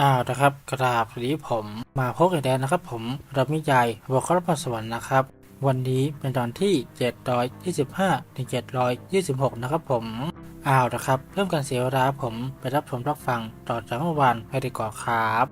อ้าวนะครับกราบสวัสดีผมมาพบกันแดนนะครับ ผมรับนิยายบวกครบสวรรค์นะครับ วันนี้เป็นตอนที่ 725ถึง726 นะครับผมอ้าวนะครับเริ่มการเสียเวลาผมไปรับชมรับฟังต่อจากเมื่อวานไปดีกว่าครับ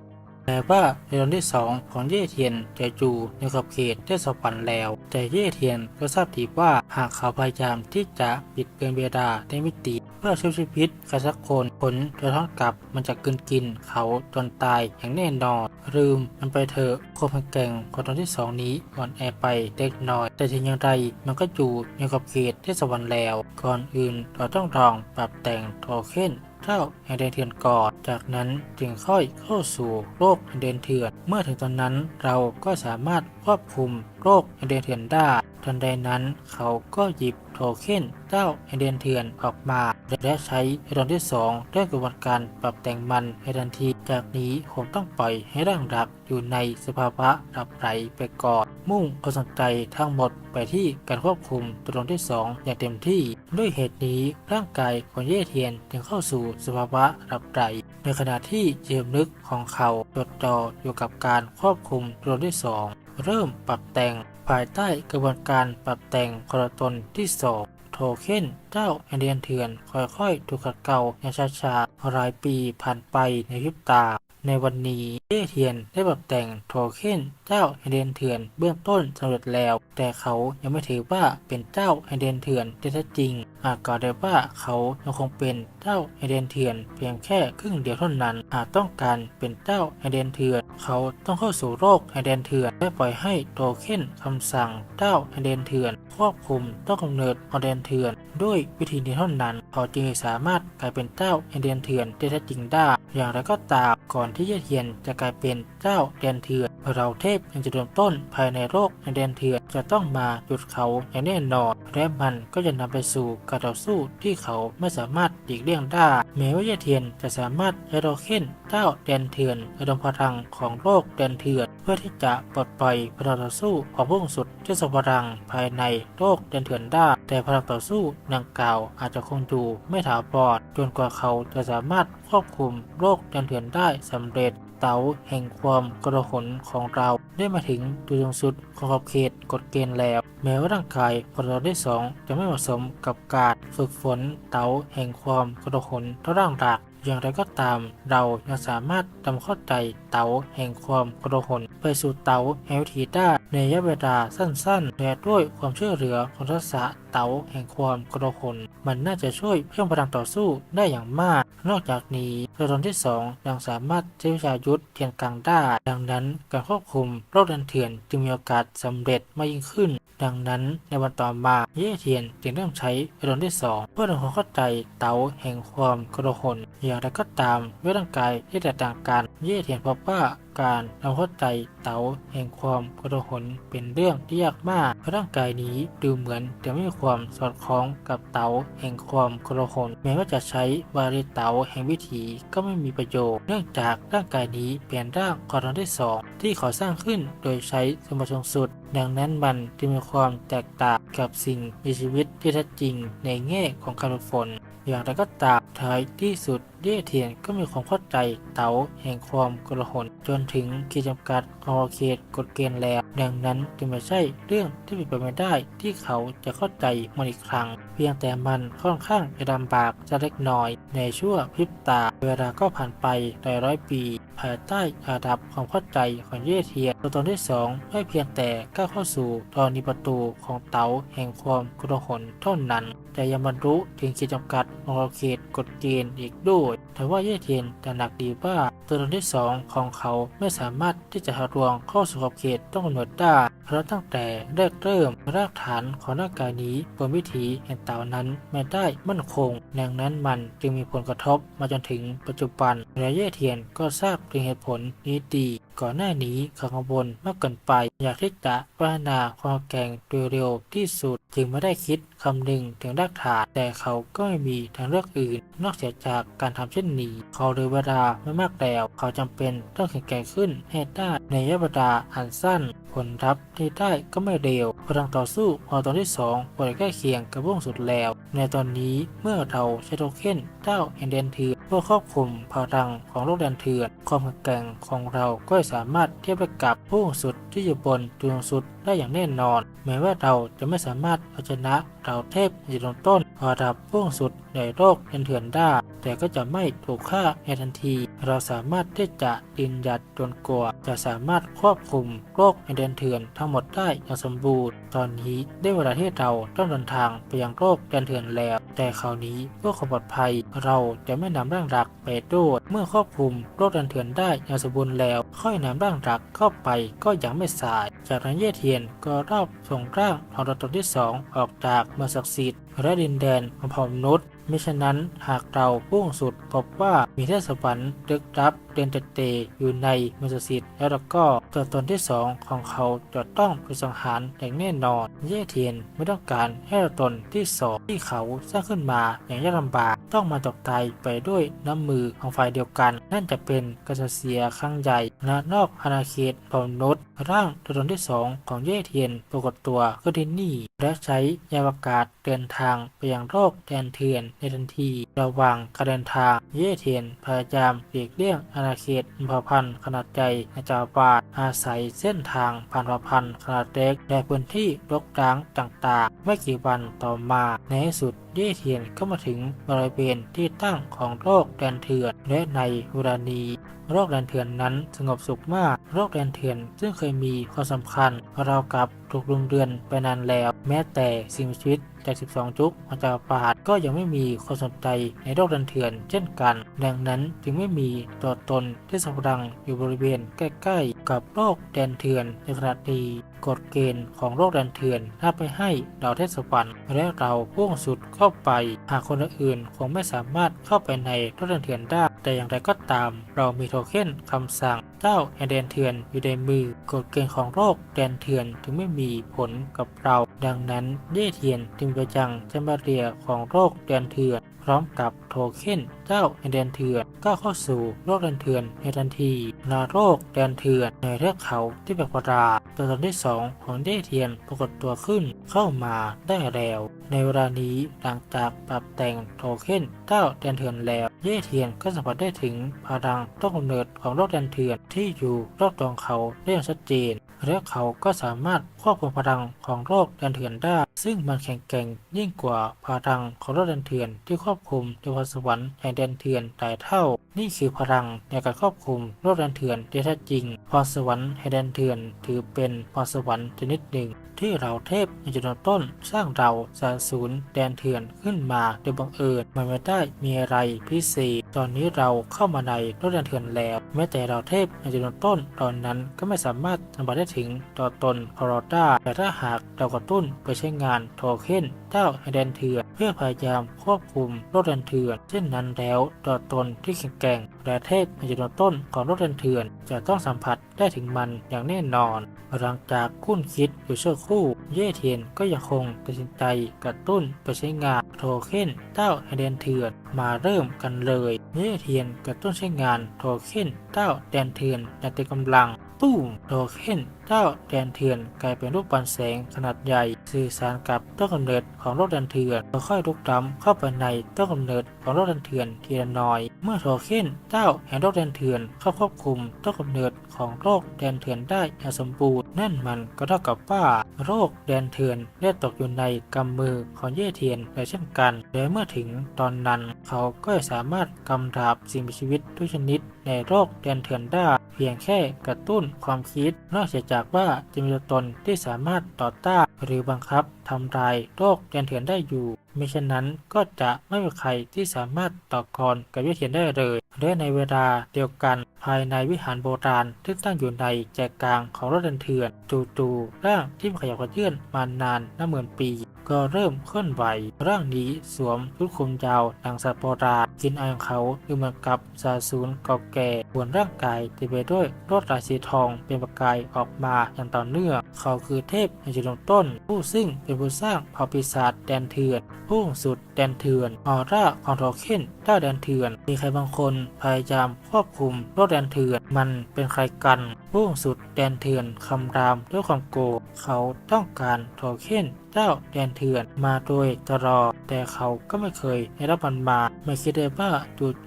แต่ว่าในตอนที่สองของเย่เทียนจะอยู่ในขอบเขตเทศบาลแล้ว แต่เย่เทียนก็ทราบดีว่าหากเขาพยายามที่จะปิดเบือนเวลาในมิติ พื่อช่วยชีวิตใครสักคนผลจะทอนกลับมันจะกลืนกินเขาจนตายอย่างแน่นอนลืมมันไปเถอะโความแข็งแกงของตอนที่สองนี้อ่อนแอไปเล็กน้อย แต่ถึงอย่างไรมันก็อยู่ในขอบเขตเทศบาลแล้ว ก่อนอื่นเราต้องลองปรับแต่งโทเค็นเจ้าแห่งเดนเถื่อนก่อน จากนั้นจึงค่อยเข้าสู่โลกแห่งเดนเถื่อน เมื่อถึงตอนนั้นเราก็สามารถควบคุมโลกแห่งเดนเถื่อนได้ทันใดนั้นเขาก็หยิบ โทเค็นเจ้าแห่งเดนเถื่อนออกมา และใช้ในตอนที่สองเรื่องกระบวนการปรับแต่งมันในทันที จากนี้ผมต้องปล่อยให้ร่างรักอยู่ในสภาวะดับไหลไปก่อน มุ่งความสนใจทั้งหมดไปที่การควบคุมตัวตนที่สองอย่างเต็มที่ ด้วยเหตุนี้ร่างกายของเย่เทียนจึงเข้าสู่สภาวะดับไหลในขณะที่เจมลึกของเขาจดจ่ออยู่กับการควบคุมตัวตนที่สองเริ่มปรับแต่ง ภายใต้กระบวนการปรับแต่งคอร์ตนที่สองโทเค็นเจ้าแอเดียนเถื่อนค่อยๆ ถูกขัดเกลาอย่างช้าๆ รายปีผ่านไปในพริบตา ในวันนี้เย่เทียนได้ปรับแต่งโทเค็นเจ้าแอเดียนเถื่อนเบื้องต้นสำเร็จแล้ว แต่เขายังไม่ถือว่าเป็นเจ้าแอเดนเถื่อนที่แท้จริง อาจกล่าวได้ว่าเขายังคงเป็นเจ้าแอเดนเถื่อนเพียงแค่ครึ่งเดียวเท่านั้นหากต้องการเป็นเจ้าแอเดนเถื่อน เขาต้องเข้าสู่โลกแอเดนเถื่อนและปล่อยให้โทเค็นคำสั่งเจ้าแอเดนเถื่อนควบคุมต้นกำเนิดแอเดนเถื่อน ด้วยวิธีนี้เท่านั้นเขาจึงสามารถกลายเป็นเจ้าแอเดนเถื่อนได้แท้จริงได้ อย่างไรก็ตามก่อนที่เยเทียนจะกลายเป็นเจ้าแดนเถื่อนเราเทพยังจะเริ่มต้นภายในโลกแอเดนเถื่อนจะต้องมาหยุดเขาอย่างแน่นอน และมันก็จะนำไปสู่การต่อสู้ที่เขาไม่สามารถหลีกเลี่ยงได้แม้ว่าเยเทียนจะสามารถใช้โรเคนเจ้าแดนเถื่อนระดมพลังของโลกแดนเถื่อนเพื่อที่จะปลดปล่อยพลังต่อสู้ของพวกสุดที่ทรงพลังภายในโลกแดนเถื่อนได้แต่พลังต่อสู้ดังกล่าวอาจจะคงอยู่ไม่ถาวรจนกว่าเขาจะสามารถ ควบคุมโลกแดนเถื่อนได้สำเร็จเต๋าแห่งความกระหนของเราได้มาถึงจุดสูงสุดของขอบเขตกฎเกณฑ์แล้ว แม้ว่าร่างกายของเราได้สองจะไม่เหมาะสมกับการฝึกฝนเต๋าแห่งความกระหนเท่าร่างหลัก อย่างไรก็ตาม เรายังสามารถทำเข้าใจเต๋าแห่งความกระหนไปสู่เต๋าแห่งวิถีได้ในระยะเวลาสั้นๆและด้วยความช่วยเหลือของทักษะเต๋าแห่งความกระหนมันน่าจะช่วยเพิ่มพลังต่อสู้ได้อย่างมาก นอกจากนี้ตัวตนที่สองยังสามารถใช้วิชายุทธเทียนกลางได้ดังนั้นการควบคุมโรคดันเถื่อนจึงมีโอกาสสำเร็จมากยิ่งขึ้นดังนั้นในวันต่อมาเย่เทียนจึงเริ่มใช้ตัวตนที่สองเพื่อทำความเข้าใจเต๋าแห่งความกระหนอย่างไรก็ตามด้วยร่างกายที่แตกต่างกัน เย่เทียนพบว่าการทำเข้าใจเต๋าแห่งความกระหนเป็นเรื่องที่ยากมากเพราะร่างกายนี้ดูเหมือนจะไม่มีความสอดคล้องกับเต๋าแห่งความกระหนแม้ว่าจะใช้วารีเต๋าแห่งวิถีก็ไม่มีประโยชน์ เนื่องจากร่างกายนี้เป็นร่างของตนที่สองที่ขอสร้างขึ้นโดยใช้สมบัติสูงสุด ดังนั้นมันจึงมีความแตกต่างกับสิ่งมีชีวิตที่แท้จริงในแง่ของการฝึกฝน อย่างไรก็ตามท้ายที่สุดเย่เทียนก็มีความเข้าใจเต๋าแห่งความกระหนจนถึงขีดจำกัดของขอบเขตกฎเกณฑ์แล้ว ดังนั้นจึงไม่ใช่เรื่องที่เป็นไปไม่ได้ที่เขาจะเข้าใจมันอีกครั้ง เพียงแต่มันค่อนข้างจะลำบากจะเล็กน้อย ในชั่วพริบตา เวลาก็ผ่านไปหลายร้อยปีภายใต้อาดับความเข้าใจของเย่เทียนตัวตนที่สองไม่เพียงแต่ก้าวเข้าสู่ตอนนี้ประตูของเต๋าแห่งความกระหนเท่านั้น แต่ยังบรรลุถึงขีดจำกัดของขอบเขตกฎเกณฑ์อีกด้วยแต่ว่าเย่เทียนตระหนักดีว่าตัวตนที่สองของเขาไม่สามารถที่จะทะลวงเข้าสู่ขอบเขตต้องกำหนดได้เพราะตั้งแต่แรกเริ่มรากฐานของร่างกายนี้บนวิถีแห่งเต่านั้นไม่ได้มั่นคงดังนั้นมันจึงมีผลกระทบมาจนถึงปัจจุบันและเย่เทียนก็ทราบถึงเหตุผลนี้ดีก่อนหน้านี้เขากังวลมากเกินไป อยากที่จะพัฒนาความแข็งโดยเร็วที่สุด จึงไม่ได้คิดคำนึงถึงรากฐาน แต่เขาก็ไม่มีทางเลือกอื่น นอกจากการทำเช่นนี้ เขาเลยเวลาไม่มากแล้ว เขาจำเป็นต้องแข็งแกร่งขึ้นให้ได้ในระยะเวลาอันสั้น ผลลัพธ์ที่ได้ก็ไม่เร็วพลังต่อสู้ขอตอนที่2ปล่อใกล้เคียงกับวงสุดแล้ว ในตอนนี้เมื่อเราใช้โทเค็นเจ้าแอนเดนเถือ เพื่อควบคุมพลังของโลกแดนเถื่อนความแข็งแกร่งของเราก็สามารถเทียบได้กับผู้สุดที่อยู่บนจุดสูงสุดได้อย่างแน่นอน แม้ว่าเราจะไม่สามารถเอาชนะเราเทพอยู่ตรงต้นระดับผู้สุดในโลกแดนเถื่อนได้ แต่ก็จะไม่ถูกฆ่าในทันที เราสามารถที่จะยืนหยัดจนกว่าจะสามารถควบคุมโลกแดนเถื่อนทั้งหมดได้อย่างสมบูรณ์ ตอนนี้ได้เวลาที่เราต้องเดินทางไปยังโลกแดนเถื่อนแล้ว แต่คราวนี้เพื่อความปลอดภัย เราจะไม่นำร่างรักไปด้วยเมื่อครอบคลุมโรคดันเถื่อนได้อย่างสมบูรณ์แล้ว ค่อยนำร่างรักเข้าไปก็ยังไม่สาย จากนั้นเย่เทียนก็รอบส่งร่างของราตนที่สองออกจากเมืองศักดิ์สิทธิ์และดินแดนของพมนุษย์ มิฉะนั้นหากเราพุ่งสุดพบว่ามีเทพสวรรค์ลึกลับเดนเตเตอยู่ในมิสิทธิ์แล้วก็ตัวตนที่สองของเขาจะต้องไปสังหารอย่างแน่นอน เย่เทียนไม่ต้องการให้ตัวตนที่สองที่เขาสร้างขึ้นมาอย่างยากลำบาก ต้องมาตกตายไปด้วยน้ำมือของฝ่ายเดียวกัน นั่นจะเป็นการสูญเสียครั้งใหญ่ณนอกอาณาเขตเผ่ามนุษย์ร่างตอนที่สองของเย่เทียนปรากฏตัวขึ้นที่นี่ และใช้ยานอากาศเดินทางไปยังโลกแดนเถื่อนในทันทีระหว่างการเดินทาง เย่เทียนพยายามหลีกเลี่ยงอาณาเขตเผ่าพันธ์ขนาดใหญ่ในจักรวาลอาศัยเส้นทางผ่านเผ่าพันธ์ขนาดเล็กและพื้นที่รกร้างต่างๆ ไม่กี่วันต่อมาในที่สุดเย่เทียนก็มาถึงบริเวณที่ตั้งของโลกแดนเถื่อนและในเวลานี้โรคแดนเถื่อนนั้นสงบสุขมาก โรคแดนเถื่อนซึ่งเคยมีความสำคัญเราวกับถูกลุมเรือนไปนานแล้ว แม้แต่สิ่งมีชีวิตจาก 12 จุกมาจากปาดก็ยังไม่มีความสนใจในโรคแดนเถื่อนเช่นกัน ดังนั้นจึงไม่มีตัวตนที่สำรังอยู่บริเวณใกล้ ๆ กับโรคแดนเถื่อนในขณะนี้ กฎเกณฑ์ของโรคแดนเถื่อนถ้าไปให้ดาวเทศวรรค์และเราพุ่งสุดเข้าไป หากคนอื่นคงไม่สามารถเข้าไปในโรคแดนเถื่อนได้ แต่อย่างไรก็ตาม เรามีโทเค็นคำสั่งเจ้าแอนแดนเถื่อนอยู่ในมือกฎเกณฑ์ของโรคแดนเถื่อนถึงไม่มีผลกับเรา ดังนั้นเย่เทียนจึงไปจังแชมเบอเรียของโรคแดนเถื่อน พร้อมกับโทเค็นเจ้าแอนแดนเถื่อนก็เข้าสู่โลกแดนเถื่อนในทันทีนาโรคแดนเถื่อนในเทือกเขาที่แปลกประหลาดตัวตนที่สองของเย่เทียนปรากฏตัวขึ้นเข้ามาได้แล้ว ในเวลานี้หลังจากปรับแต่งโทเค็นเจ้าแดนเถื่อนแล้วเย่เทียนก็สัมผัสได้ถึงพลังต้นกำเนิดของโลกแดนเถื่อนที่อยู่รอบตัวเขาได้อย่างชัดเจน และเขาก็สามารถควบคุมพลังของโรคแดนเถื่อนได้ ซึ่งมันแข็งแกร่งยิ่งกว่าพลังของโรคแดนเถื่อนที่ควบคุมดยพรสวรรค์แห่งแดนเถื่อนหลายเท่า นี่คือพลังในการควบคุมโรคแดนเถื่อนที่แท้จริงพรสวรรค์แห่งแดนเถื่อนถือเป็นพรสวรรค์ชนิดหนึ่ง ที่เราเทพในจุดต้นสร้างเราสารศูนแดนเถื่อนขึ้นมาโดยบังเอิญมันไม่ได้มีอะไรพิเศษ ตอนนี้เราเข้ามาในโลกแดนเถื่อนแล้ว แม้แต่เราเทพในจุดต้นตอนนั้นก็ไม่สามารถสัมผัสได้ถึงตัวตนของเราได้แต่ถ้าหากเรากระตุ้นไปใช้งานโทเค็นเจ้าแดนเถื่อนเพื่อพยายามควบคุมโลกแดนเถื่อนเช่นนั้นแล้วตัวตนที่แข็งแกร่ง และเทพในจุดต้นของโลกแดนเถื่อน จะต้องสัมผัสได้ถึงมันอย่างแน่นอน หลังจากคุ้นคิดอยู่ชั่วครู่ เย่เทียนก็ยังคงตัดสินใจกระตุ้นไปใช้งานโทเค็นเจ้าแดนเถื่อนมาเริ่มกันเลย เย่เทียนกระตุ้นใช้งานโทเค็นเจ้าแดนเถื่อนอย่างเต็มกำลังตู้มโทเค็นเจ้าแดนเถื่อนกลายเป็นรูปปันแสงขนาดใหญ่ สื่อสารกับต้นกำเนิดของโลกแดนเถื่อนค่อยๆลุกล้ำเข้าไปในต้นกำเนิดของโลกแดนเถื่อนทีละน้อย เมื่อโทเค็นเจ้าแห่งโลกแดนเถื่อนเข้าควบคุมต้นกำเนิดของโรคแดนเถื่อนได้อย่างสมบูรณ์นั่นมันก็เท่ากับว่าโรคแดนเถื่อนได้ตกอยู่ในกำมือของเย่เทียนและเช่นกันและเมื่อถึงตอนนั้นเขาก็สามารถกำราบสิ่งมีชีวิตทุกชนิดในโรคแดนเถื่อนได้ เพียงแค่กระตุ้นความคิดนอกจากหากว่าจะมีตัวตนที่สามารถต่อต้านหรือบังคับทำลายโรคแดนเถื่อนได้อยู่มิฉะนั้นก็จะไม่มีใครที่สามารถต่อกรกับเย่เถื่อนได้เลย และในเวลาเดียวกันภายในวิหารโบราณที่ตั้งอยู่ในใจกลางของรถเดินเถื่อนจู่ๆร่างที่ขยับกระเยื่อนมานานนับหมื่นปี ก็เริ่มเคลื่อนไหว ร่างนี้สวมชุดคลุมยาวดังสัตว์โบราณกินอายของเขาดูเหมือนกับซาซูนเก่าแก่บนร่างกายเต็มไปด้วยลวดลายสีทองเป็นประกายออกมาอย่างต่อเนื่องเขาคือเทพในจุดต้น ผู้ซึ่งเป็นผู้สร้างเผ่าปีศาจแดนเถื่อนผู้สุดแดนเถื่อนออร่าของโทเค็นเจ้าแดนเถื่อนมีใครบางคนพยายามควบคุมโลกแดนเถื่อน มันเป็นใครกันผู้สุดแดนเถื่อนคำรามด้วยความโกรธเขาต้องการโทเค็นเจ้าแดนเถื่อนมาโดยตลอดแต่เขาก็ไม่เคยได้รับมันมาไม่คิดเลยว่า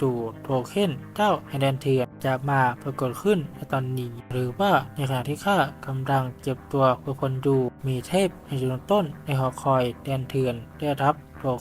จู่ๆโทเค็นเจ้าแดนเถื่อนจะมาปรากฏขึ้นในตอนนี้ หรือว่าในขณะที่ข้ากำลังเก็บตัวเพื่อคนดูมีเทพในจุดต้นในหอคอยแดนเถื่อนได้รับ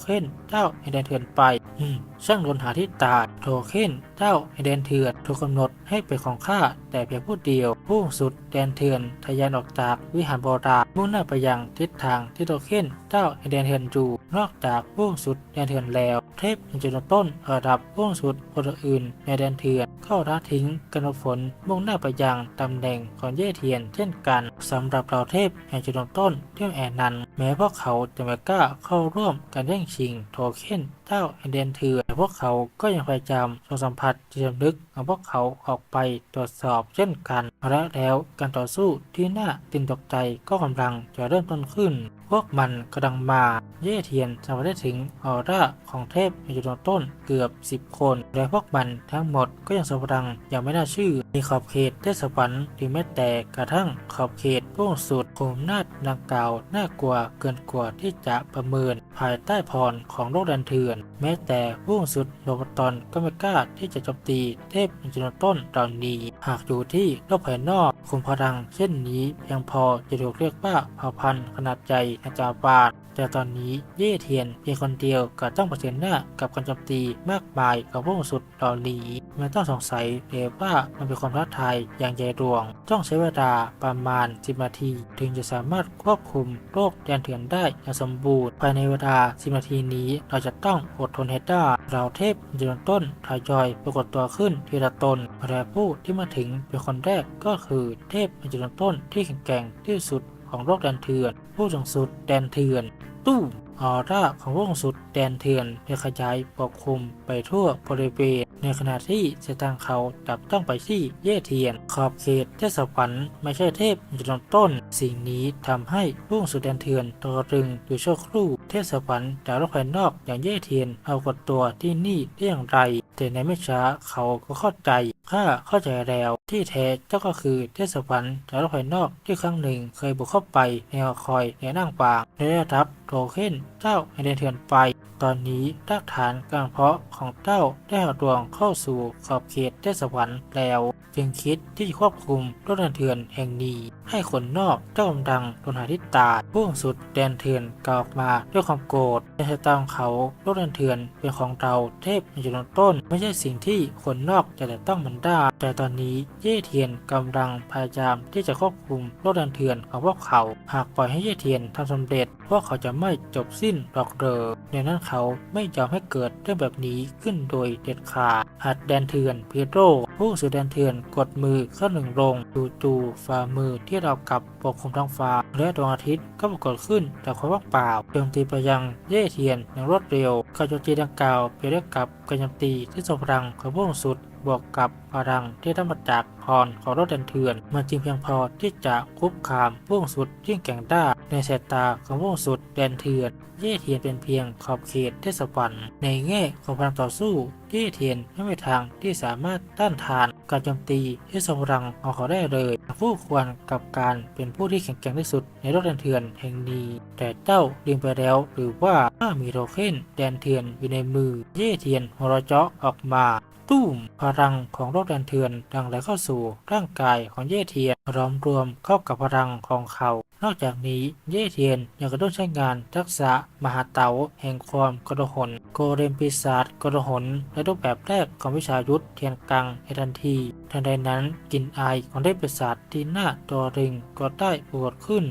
เค็นเจ้าแดนเถื่อนไปอืมช่างโดนหาที่ตายโทเค็นเจ้าแดนเถื่อนถูกกำหนดให้เป็นของข้าแต่เพียงผู้เดียวผู้สุดแดนเถื่อนทะยานออกจากวิหารโบราณมุ่งหน้าไปยังทิศทางที่โทเค็นเจ้าแดนเถื่อนอยู่ นอกจากผู้สุดแดนเถื่อนแล้ว เทพในจุดต้นระดับผู้สุดคนอื่นในแดนเถื่อนเข้าท้าทิ้งกันฝนมุ่งหน้าไปยังตำแหน่งของเย่เทียน เช่นกันสำหรับเราเทพแห่งจุดต้นเที่ยวแอนนันแม้พวกเขาจะไม่กล้าเข้าร่วมการแย่งชิงโทเค็นเจ้าแอนเดนเถื่อนแต่พวกเขาก็ยังพยายามส่งสัมผัสจิตสำนึกของพวกเขาออกไปตรวจสอบเช่นกันและแล้วการต่อสู้ที่น่าตื่นตกใจก็กำลังจะเริ่มต้นขึ้น วกมันกำลังมา เย่เทียนสัมผัสได้ถึงออร่าของเทพในจุดต้นเกือบ 10 คน และพวกมันทั้งหมดก็ยังสพลังอย่างไม่น่าเชื่อ มีขอบเขตเทศวรรค์หรือแม้แต่กระทั่งขอบเขตพวกสุดโคมนาดดังกล่าวน่ากลัวเกินกว่าที่จะประเมิน ภายใต้พรของโลกแดนเถื่อน แม้แต่ผู้สุดโลบตอนก็ไม่กล้าที่จะโจมตีเทพในจุดต้นตอนนี้ หากอยู่ที่โลกภายนอกคุมพลังเช่นนี้เพียงพอจะถูกเรียกว่าเผ่าพันธุ์ขนาดใหญ่อาจาบาทแต่ตอนนี้เย่เทียนเพียงคนเดียวก็ต้องเผชิญหน้ากับการโจมตีมากมายของพวกสุดเหล่านี้ไม่ต้องสงสัยเลยว่ามันเป็นความท้าทายอย่างใหญ่หลวง ต้องใช้เวลาประมาณ 10 นาที ถึงจะสามารถควบคุมโรคแดนเถื่อนได้อย่างสมบูรณ์ภายในเวลา10 นาทีนี้ เราจะต้องอดทนให้ได้เราเทพยืนต้นทยอยปรากฏตัวขึ้นทีละตนและผู้ที่มาถึงเป็นคนแรกก็คือเทพยืนต้นที่แข็งแกร่งที่สุดของโลกแดนเถื่อน ผู้สูงสุดแดนเถื่อน ตู้ออร่าของวงสุดแดนเถื่อนได้ขยายปกคลุมไปทั่วบริเวณ ในขณะที่สายตาเขาจับต้องไปที่เย่เทียน ขอบเขตเทศวรรค์ไม่ใช่เทพจุดต้น สิ่งนี้ทำให้วงสุดแดนเถื่อนตกรึงอยู่ชั่วครู่เทศวรรค์จากโลกภายนอกอย่างเย่เทียนเอากดตัวที่นี่ได้อย่างไร แต่ในไม่ช้าเขาก็เข้าใจข้าเข้าใจแล้ว ที่แท้เจ้าก็คือเทศวรรค์จากโลกภายนอกที่ครั้งหนึ่งเคยบุกเข้าไปในหอคอยในนั่งปางได้รับโทเค็นเจ้าให้เดินเถื่อนไป ตอนนี้รากฐานการเพาะของเจ้าได้หดวงเข้าสู่ขอบเขตเทศวรรค์แล้ว จึงคิดที่จะควบคุมรถเดินเถื่อนแห่งนี้ ให้คนนอกเจ้ากำลังโดนหาที่ตาพุ่งสุดแดนเถื่อนกล่าวออกมาด้วยความโกรธในสายตาของเขารถเดินเถื่อนเป็นของเราเทพในจุดต้น ไม่ใช่สิ่งที่คนนอกจะแต่ต้องมันได้แต่ตอนนี้เย่เทียนกำลังพยายามที่จะควบคุมรถเดินเถื่อนของพวกเขา หากปล่อยให้เย่เทียนทำสำเร็จ พวกเขาจะไม่จบสิ้นหรอกเดอในนั้นเขาไม่ยอมให้เกิดเรื่องแบบนี้ขึ้นโดยเด็ดขาดหัดแดนเถื่อนเพโตรผู้สื่อแดนเถื่อนกดมือเข้าหนึ่งลงจู่ๆฝ่ามือที่เรากับปกคลุมท้องฟ้า และดวงอาทิตย์ก็ปรากฏขึ้นจากความว่างเปล่าโจมตีไปยังเย่เทียนอย่างรวดเร็วการโจมตีดังกล่าวไปด้วยกับการโจมตีที่ทรงพลังของพวกสุดบวกกับพลังที่ได้มาจากพรของรถแดนเถื่อนมันจึงเพียงพอที่จะคุบคามพวกสุดยิ่งแก่งด้าในสายตาของพวกสุดแดนเถื่อนเย่เทียนเป็นเพียงขอบเขตเทศวรรค์ในแง่ของพลังต่อสู้เย่เทียนไม่มีทางที่สามารถต้านทาน การโจมตีที่ทรงพลังของเขาได้เลยผู้ควรกับการเป็นผู้ที่แข็งแกร่งที่สุดในโลกแดนเถื่อนแห่งนี้ แต่เจ้าลืมไปแล้ว หรือว่าถ้ามีโทเค็นแดนเถื่อนอยู่ในมือ เย่เทียนหัวเราะเจาะออกมาตุ้มพลังของโรคแดนเถื่อนดังไหลเข้าสู่ร่างกายของเย่เทียนรวมรวมเข้ากับพลังของเขา นอกจากนี้เย่เทียนยังกระตุ้นใช้งานทักษะมหาเต๋าแห่งความกระหนโกเรมปีศาจกระหนในรูปแบบแรกของวิชายุทธเทียนกังในทันทีทันใดนั้นกลิ่นอายของเทพปีศาจที่หน้าตัวริงก็ได้ปรากฏขึ้น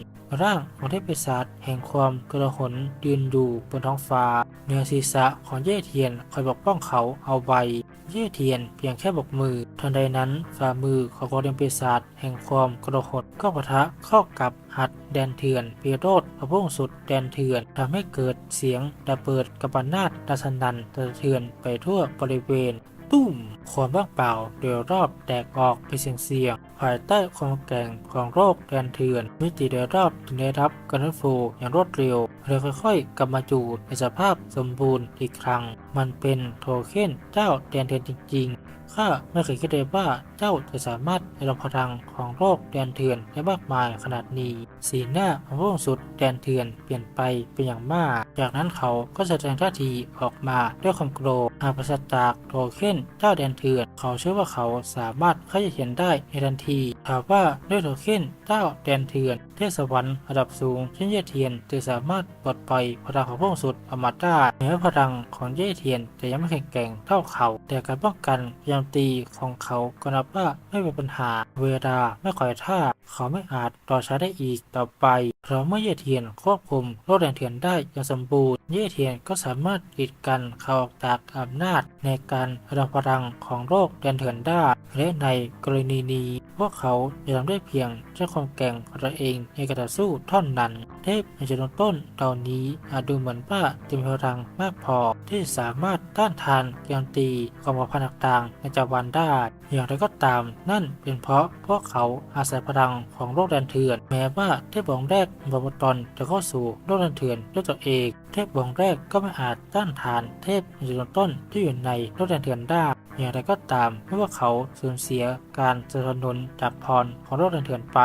ร่างของเทพปีศาจแห่งความกระหนยืนอยู่บนท้องฟ้าเหนือศีรษะของเย่เทียนคอยปกป้องเขาเอาไว้เย่เทียนเพียงแค่บอกมือ ทันใดนั้นฝ่ามือของโกเดมปีศาจแห่งความกระหดก็ปะทะเข้ากับหัดแดนเถื่อนเปียโรดพระพุ่งสุดแดนเถื่อนทำให้เกิดเสียงระเบิดกับปนาดดัสนันสะเทือนไปทั่วบริเวณ ตุ้มความว่างเปล่าโดยรอบแตกออกเป็นเสียงเสียงายใต้ความแก่งของโรคแดนเถื่อน มิติโดยรอบจึงได้รับการฟื้นฟูอย่างรวดเร็วและค่อยๆกลับมาอยู่ในสภาพสมบูรณ์อีกครั้ง มันเป็นโทเค็นเจ้าแดนเถื่อนจริงๆ ข้าไม่เคยคิดเลยว่าเจ้าจะสามารถในรองพลังของโรคแดนเถื่อนได้มากมายขนาดนี้ สีหน้าของพระองค์สุดแดนเถื่อนเปลี่ยนไปเป็นอย่างมาก จากนั้นเขาก็แสดงท่าทีออกมาด้วยความโกรธหากปราศจากโทเค็นเจ้าแดนเถื่อน เขาเชื่อว่าเขาสามารถเข้าใจเขียนได้ในทันทีถามว่าด้วยโทเค็นเจ้าแดนเถื่อนเทพสวรรค์ระดับสูงเช่นเย่เทียนจะสามารถปลดปล่อยพลังของพระองค์สุดอมตะได้แม้พลังของเย่เทียนจะยังไม่แข็งแกร่งเท่าเขา แต่การป้องกันโจมตีของเขาก็นับว่าไม่เป็นปัญหา เวลาไม่คอยท่า เขาไม่อาจต่อช้าได้อีกต่อไปเพราะเมื่อเย่เทียนควบคุมโลกแดนเถื่อนได้อย่างสมบูรณ์เย่เทียนก็สามารถกีดกันเขาออกจากอำนาจในการระดมพลังของโลกแดนเถื่อนได้และในกรณีนี้พวกเขาจะทำได้เพียงใช้ความแก่งของตัวเองในการต่อสู้เท่านั้น เทพในจุดเริ่มต้นเหล่านี้อาจดูเหมือนว่าจะมีพลังมากพอที่สามารถต้านทานโจมตีของพันธ์ต่างๆในจักรวาลได้ อย่างไรก็ตาม นั่นเป็นเพราะพวกเขาอาศัยพลังของโลกแดนเถื่อน แม้ว่าเทพองค์แรกบวตนจะเข้าสู่โลกแดนเถื่อนด้วยตัวเอง เทพองค์แรกก็ไม่อาจต้านทานเทพในจุดเริ่มต้นที่อยู่ในโลกแดนเถื่อนได้อย่างไรก็ตามไม่ว่าเขาสูญเสียการสนับสนุนจากพรของโลกแดนเถื่อนไป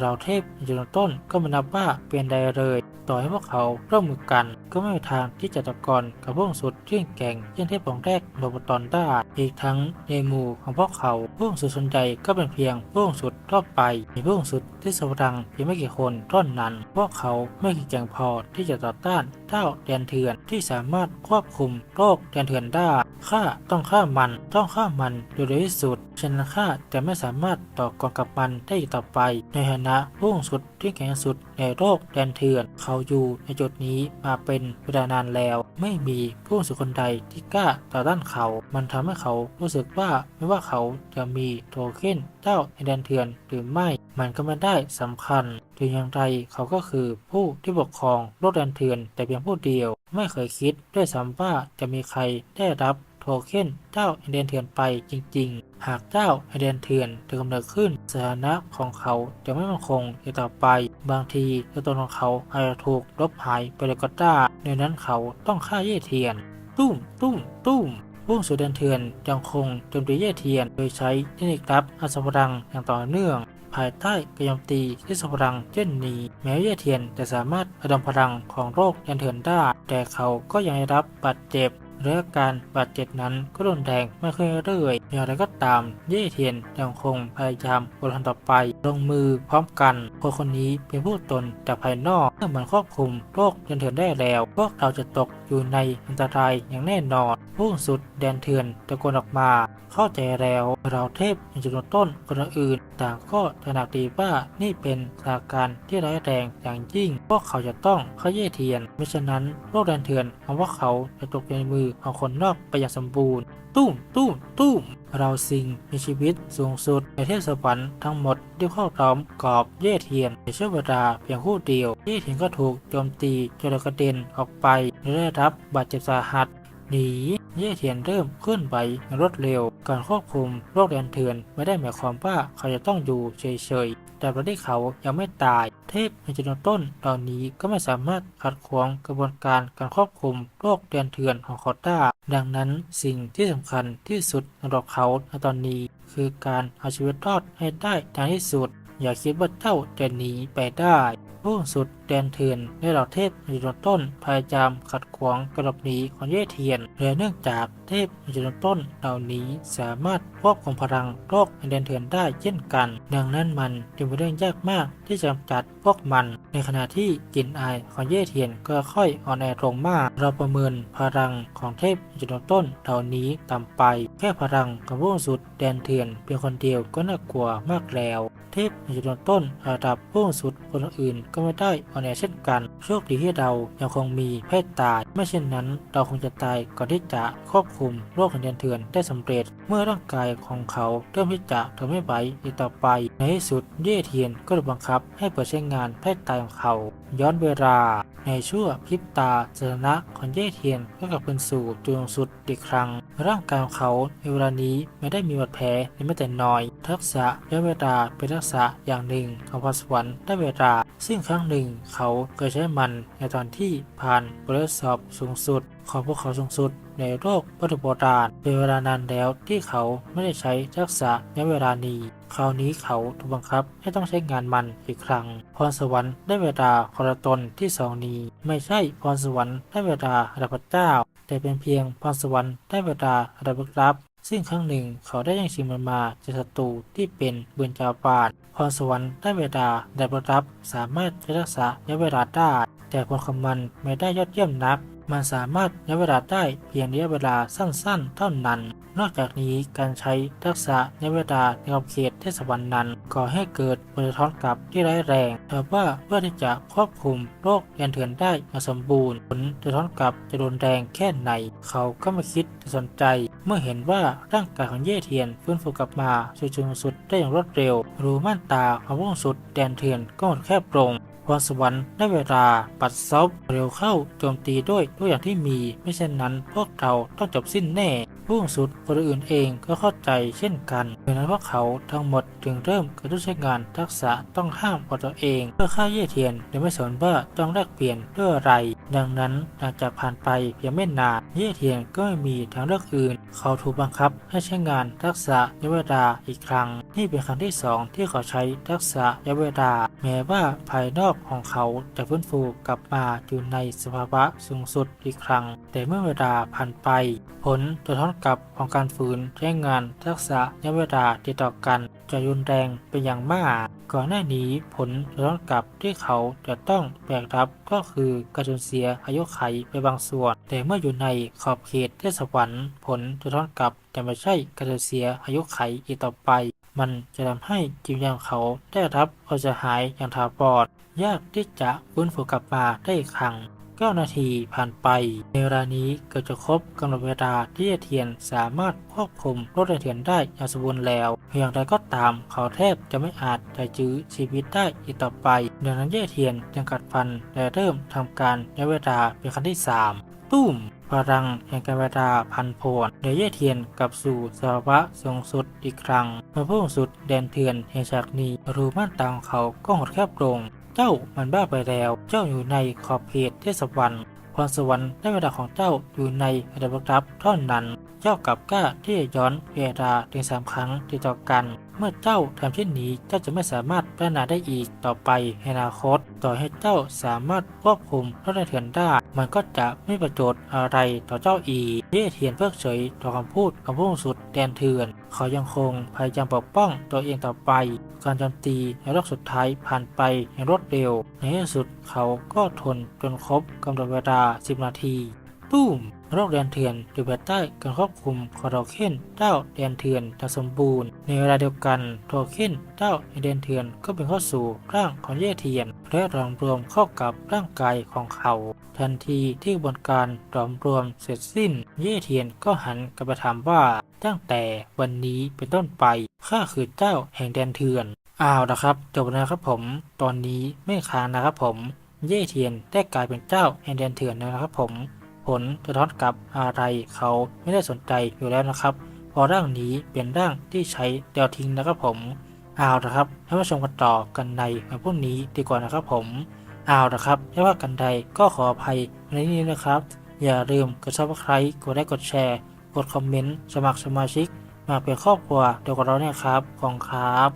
เราเทพในจุดต้นก็ไม่นับว่าเป็นใดเลย ต่อให้พวกเขาร่วมมือกันก็ไม่มีทางที่จะตะกอนกับพวกสุดเที่แก่งเช่นเทพของแรกบตอนได้อีกทั้งในหมู่ของพวกเขาพวกสุดสนใหญ่ก็เป็นเพียงพวกสุดทั่วไปมีพวกสุดที่สวรังเพียงไม่กี่คนเท่านั้น พวกเขาไม่แข็งแกร่งพอที่จะต่อต้านเจ้าแดนเถื่อนที่สามารถควบคุมโรคแดนเถื่อนได้ ข้าต้องฆ่ามัน ต้องฆ่ามันโดยเร็วที่สุดฉะนั้นข้าจะไม่สามารถต่อกรกับมันได้อีกต่อไป ในฐานะผู้สุดที่แข็งสุดในโลกแดนเถื่อน เขาอยู่ในจุดนี้มาเป็นเวลานานแล้ว ไม่มีผู้สุดคนใดที่กล้าต่อต้านเขา มันทำให้เขารู้สึกว่าไม่ว่าเขาจะมีโทเค็นเจ้าในแดนเถื่อนหรือไม่ มันก็ไม่ได้สำคัญถึงอย่างไรเขาก็คือผู้ที่ปกครองโลกแดนเถื่อนแต่เพียงผู้เดียว ไม่เคยคิดด้วยซ้ำว่าจะมีใครได้รับ โทเค็นเจ้าไอเดนเถื่อนไปจริง ๆ หากเจ้าไอเดนเถื่อนถือกำเนิดขึ้นสถานะของเขาจะไม่มั่นคงอีกต่อไป บางทีตัวตนของเขาอาจจะถูกลบหายไปเลยก็ได้ดังนั้นเขาต้องฆ่าเย่เทียน ตุ้มตุ้มตุ้มพวกสุดเดนเถื่อนยังคงโจมตีเย่เทียน โดยใช้เทคนิครับอัศวรังอย่างต่อเนื่อง ภายใต้การโจมตีที่สพลังเช่นนี้ แม้เย่เทียนจะสามารถระดมพลังของโรคยันเถื่อนได้ แต่เขาก็ยังได้รับบาดเจ็บ และอาการบาดเจ็บนั้นก็รุนแรงไม่เคยเรื่อยอย่างไรก็ตาม เย่เทียนยังคงพยายามบริหารต่อไป ลงมือพร้อมกันคนคนนี้เป็นผู้ตนจากภายนอกเมื่อมันควบคุมโรคยันเถื่อนได้แล้ว พวกเราจะตกอยู่ในอันตรายอย่างแน่นอน ผู้สุดแดนเถื่อนตะโกนออกมา เข้าใจแล้วเราเทพในจำนวนต้นคนอื่น ต่างก็ตระหนักดีว่านี่เป็นสถานการณ์ที่ร้ายแรงอย่างยิ่ง พวกเขาจะต้องเข้าเย่เทียนไม่ฉะนั้นโลกแดนเถื่อนของพวกเขาจะตกในมือของคนนอกไปอย่างสมบูรณ์ ตุ้มตุ้มตุ้มเราสิ่งมีชีวิตสูงสุดในเทพสวรรค์ทั้งหมดที่เข้าล้อมกรอบเย่เทียนในช่วงเวลาเพียงคู่เดียวเย่เทียนก็ถูกโจมตีจนกระเด็นออกไปและได้รับบาดเจ็บสาหัสหนี เย่เทียนเริ่มเคลื่อนไหวอย่างรวดเร็ว การควบคุมโรคแดนเถื่อนไม่ได้หมายความว่าเขาจะต้องอยู่เฉยๆ แต่ประเทศเขายังไม่ตาย เทพในจุดต้นเหล่านี้ก็ไม่สามารถขัดขวางกระบวนการการควบคุมโรคแดนเถื่อนของเขาได้ดังนั้นสิ่งที่สำคัญที่สุดสำหรับเขาในตอนนี้ คือการเอาชีวิตรอดให้ได้ในที่สุด อย่าคิดว่าเจ้าจะหนีไปได้ ผู้สุดแดนเถื่อนในเหล่าเทพในจุดต้นพยายามขัดขวางกรหลบหนีของเย่เทียนเนื่องจากเทพในจุดต้นเหล่านี้สามารถควบคุมพลังโลกในแดนเถื่อนได้เช่นกัน ดังนั้นมันจึงเป็นเรื่องยากมากที่จะกำจัดพวกมัน ในขณะที่กลิ่นอายของเย่เทียนก็ค่อยอ่อนแอลงมาก เราประเมินพลังของเทพในจุดต้นเหล่านี้ต่ำไป แค่พลังของผู้สุดแดนเถื่อนเพียงคนเดียวก็น่ากลัวมากแล้ว เทพในจุดต้นระดับผู้สุดคนอื่นก็ไม่ได้อ่อนแอนเช่นกัน โชคดีที่เรายังคงมีเพศตาย ไม่เช่นนั้น เราคงจะตายก่อนที่จะควบคุมโรคของเดินเถื่อนได้สำเร็จ เมื่อร่างกายของเขาเริ่มที่จะทนไม่ไหวอีกต่อไป ในที่สุดเย่เทียนก็ถูกบังคับให้เปิดใช้งานเพศตายของเขา ย้อนเวลา ในชั่วพริบตาสถานะของเย่เทียนก็กลับคืนสู่จุดสุดอีกครั้ง ร่างกายของเขาในเวลานี้ไม่ได้มีบาดแผลในแม้แต่น้อย ทักษะและเวลาเป็นทักษะอย่างหนึ่งของพรสวรรค์ได้เวลา ซึ่งครั้งหนึ่งเขาเคยใช้มันในตอนที่ผ่านบทสอบสูงสุดของพวกเขาสูงสุดในโลกวัตถุโบราณเป็นเวลานานแล้วที่เขาไม่ได้ใช้ทักษะในเวลานี้ คราวนี้เขาถูกบังคับให้ต้องใช้งานมันอีกครั้ง พรสวรรค์ได้เวลาคนละตนที่สองนี้ ไม่ใช่พรสวรรค์ได้เวลาระดับพระเจ้า แต่เป็นเพียงพรสวรรค์ได้เวลาระดับลึกลับซึ่งครั้งหนึ่งเขาได้ยังชิงมันมาจากศัตรูที่เป็นเบือนจาปาดพรสวรรค์ได้เวลาระดับลึกลับสามารถรักษายะเวลาได้แต่ผลของมันไม่ได้ยอดเยี่ยมนัก มันสามารถใช้เวลาได้เพียงระยะเวลาสั้นๆ เท่านั้น นอกจากนี้การใช้ทักษะในเวลาในขอบเขตเทศบาลนั้นก่อให้เกิดผลกระทบกับที่ร้ายแรงแต่ว่าเพื่อที่จะควบคุมโรคยันเถื่อนได้อย่าสมบูรณ์ ผลกระทบกับจะรุนแรงแค่ไหน เขาก็ไม่คิดจะสนใจ เมื่อเห็นว่าร่างกายของเย่เทียนฟื้นฟูกลับมาสู่จุดๆสุดได้อย่างรวดเร็ว รูม่านตาของวงสุดแดนเถื่อนก็หมดแคบลง พรสวรรค์ได้เวลาปัดซบเร็วเข้าโจมตีด้วยตัวอย่างที่มี ไม่เช่นนั้นพวกเราต้องจบสิ้นแน่ ผู้สูงสุดคนอื่นเองก็เข้าใจเช่นกันดังนั้นพวกเขาทั้งหมดจึงเริ่มกระตุ้นใช้งานทักษะต้องห้ามของตัวเอง เพื่อฆ่าเย่เทียนโดยไม่สนว่าต้องแลกเปลี่ยนด้วยอะไร ดังนั้นหลังจากผ่านไปเพียงไม่นานเย่เทียนก็ไม่มีทางเลือกอื่น เขาถูกบังคับให้ใช้งานทักษะยเวลาอีกครั้ง นี่เป็นครั้งที่สองที่เขาใช้ทักษะยเวลาแม้ว่าภายนอกของเขาจะฟื้นฟูกลับมาอยู่ในสภาวะสูงสุดอีกครั้ง แต่เมื่อเวลาผ่านไป ผลสะท้อนกับของการฝืนใช้งานทักษะยเวลาติดต่อกัน จะรุนแรงเป็นอย่างมาก ก่อนหน้านี้ผลสะท้อนกลับที่เขาจะต้องแบกรับก็คือการสูญเสียอายุไขไปบางส่วน แต่เมื่ออยู่ในขอบเขตเทศวรรค์ผลสะท้อนกลับจะไม่ใช่การสูญเสียอายุไขอีกต่อไป มันจะทำให้จิตวิญญาณของเขาได้รับความเสียหายอย่างถาวรยากที่จะฟื้นฟูกลับมาได้อีกครั้ง 9 นาทีผ่านไป ในเวลานี้เกือบจะครบกำหนดเวลาที่เทียนสามารถควบคุมรถเทียนได้อย่างสมบูรณ์แล้วอย่างไรก็ตามเขาแทบจะไม่อาจจะยื้อชีวิตได้อีกต่อไป ดังนั้นเย่เทียนจึงกัดฟันและเริ่มทำการในเวลาเป็นครั้งที่ 3 ตุ้มพลังแห่งการเวลาพันโผวนเดยเยเทียนกลับสู่สภาวะสูงสุดอีกครั้งเมื่อผู้สูงสุดแดนเถื่อนแห่งฉากนี้รูม่านตาของเขาก็หดแคบลง เจ้ามันบ้าไปแล้ว เจ้าอยู่ในขอบเขตเทศวรรค์พรสวรรค์ได้เวลาของเจ้าอยู่ในระดับรับเท่านั้น เจ้ากับกล้าที่จะย้อนเวลาถึงสามครั้งติดต่อกัน เมื่อเจ้าทำเช่นนี้เจ้าจะไม่สามารถพัฒนาได้อีกต่อไปในอนาคต ต่อให้เจ้าสามารถควบคุมรถเถื่อนได้ มันก็จะไม่ประโยชน์อะไรต่อเจ้าอีกเย่เทียนเพิกเฉยต่อคำพูดของผู้สุดแดนเถื่อน เขายังคงพยายามปกป้องตัวเองต่อไป การโจมตีในรอบสุดท้ายผ่านไปอย่างรวดเร็ว ในที่สุดเขาก็ทนจนครบกำหนดเวลา 10 นาที ตุ้มโรคแดนเถื่อนอยู่ภายใต้การควบคุมของโทเค็นเจ้าแดนเถื่อนอย่างสมบูรณ์ ในเวลาเดียวกันโทเค็นเจ้าแดนเถื่อนก็เป็นเข้าสู่ร่างของเย่เทียนและรวมรวมเข้ากับร่างกายของเขา ทันทีที่กระบวนการรวมรวมเสร็จสิ้น เย่เทียนก็หันกลับมาถามว่าตั้งแต่วันนี้เป็นต้นไปข้าคือเจ้าแห่งแดนเถื่อนอ้าวนะครับจบนะครับผม ตอนนี้ไม่ค้างนะครับผม เย่เทียนได้กลายเป็นเจ้าแห่งแดนเถื่อนแล้วนะครับผม ผลสะท้อนกลับอะไรเขาไม่ได้สนใจอยู่แล้วนะครับพราะร่างนี้เป็นร่างที่ใช้เดียวทิ้งนะครับผมเอาละครับให้มาชมกันต่อกันในวันพรุ่งนี้ดีกว่านะครับผมเอาละครับไม่ว่ากันใดก็ขออภัยในนี้นะครับ อย่าลืมกดซับสไครต์กดไลค์กดแชร์ กดคอมเมนต์ สมัครสมาชิก มาเป็นครอบครัวเดียวกับเราเนี่ยครับขอบคุณครับ